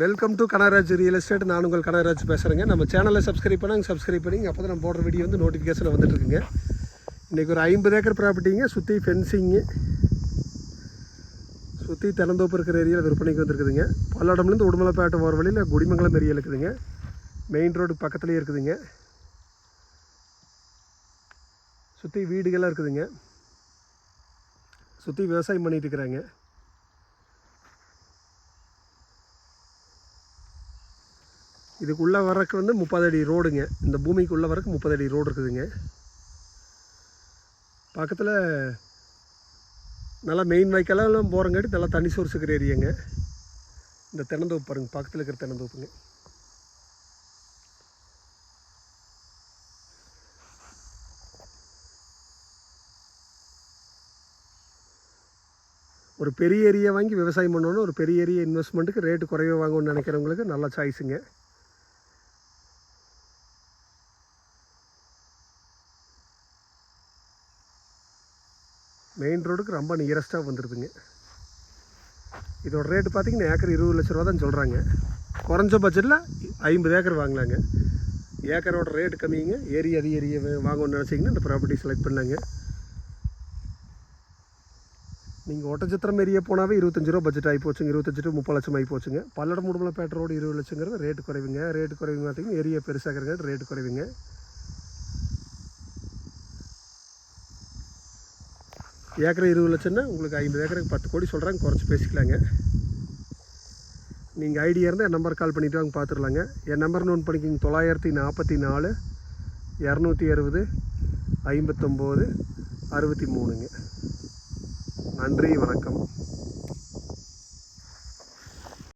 Welcome to Kanaraj real estate நான் உங்கள் கனராஜ் பேசுகிறேங்க நம்ம சேனலை சப்ஸ்கிரைப் பண்ணாங்க சப்ஸ்கிரைப் பண்ணி அப்போ தான் நம்ம போடுற வீடியோ வந்து நோட்டிஃபிகேஷன் வந்துட்டுருக்குங்க. இன்றைக்கி ஒரு ஐம்பது ஏக்கர் ப்ராப்பர்ட்டிங்க சுற்றி ஃபென்சிங்கு சுற்றி திறந்தோப்பு இருக்கிற ஏரியாவில் விற்பனைக்கு வந்திருக்குதுங்க. பல்லடம்லேருந்து உடுமலைப்பேட்டை போகிற வழியில் குடிமங்கலம் ஏரியா இருக்குதுங்க. மெயின் ரோடு பக்கத்துலேயே இருக்குதுங்க. சுற்றி வீடுகள்லாம் இருக்குதுங்க. சுற்றி விவசாயம் பண்ணிகிட்டு இருக்கிறாங்க. இதுக்குள்ளே வரக்கு வந்து முப்பது அடி ரோடுங்க. இந்த பூமிக்குள்ளே வரக்கு முப்பது அடி ரோடு இருக்குதுங்க. பக்கத்தில் நல்லா மெயின் வைக்கெல்லாம் போகிறங்காட்டி நல்லா தண்ணி சோர்ஸ் இருக்கிற ஏரியாங்க இந்த தென்னந்தோப்பு பாருங்கள் பக்கத்தில் இருக்கிற தென்னந்தோப்புங்க. ஒரு பெரிய ஏரியா வாங்கி விவசாயம் பண்ணணும் ஒரு பெரிய ஏரியா இன்வெஸ்ட்மெண்ட்டுக்கு ரேட்டு குறைவாக வாங்கணும்னு நினைக்கிறவங்களுக்கு நல்ல சாய்ஸுங்க மெயின் ரோடுக்கு ரொம்ப நியரஸ்ட்டாக வந்துடுதுங்க இதோட ரேட்டு பார்த்தீங்கன்னா ஏக்கர் இருபது லட்ச ரூபா தான் சொல்கிறாங்க குறைஞ்ச பட்ஜெட்டில் ஐம்பது ஏக்கர் வாங்கலாங்க ஏக்கரோட ரேட்டு கம்மிங்க. ஏரி அதிக ஏரிய வாங்கணும்னு நினச்சிங்கன்னா இந்த ப்ராப்பர்ட்டி செலக்ட் பண்ணாங்க. நீங்கள் ஒட்டச்சத்திரம் ஏரியா போனாவே இருபத்தஞ்சு ரூபா பட்ஜெட் ஆகி போச்சுங்க. இருபத்தஞ்சு டு முப்பது லட்சம் ஆகி போச்சுங்க. பல்லடம் முடுமலைப்பேட்டை ரோடு இருபது லட்சங்கிறது ரேட்டு குறைவுங்க. ரேட்டு குறைவுங்க பார்த்தீங்கன்னா ஏரியா பெருசாகிறது ரேட்டு குறைவுங்க. ஏக்கர் இருபது லட்சம்னா உங்களுக்கு ஐம்பது ஏக்கருக்கு பத்து கோடி சொல்கிறாங்க குறைச்சி பேசிக்கலாங்க. நீங்கள் ஐடியா இருந்தால் என் நம்பர் கால் பண்ணிவிட்டு வாங்க பார்த்துடலாங்க என் நம்பர் நோட் பண்ணிக்கிங்க தொள்ளாயிரத்தி நாற்பத்தி நாலு இரநூத்தி அறுபது ஐம்பத்தொம்போது அறுபத்தி மூணுங்க. நன்றி வணக்கம்.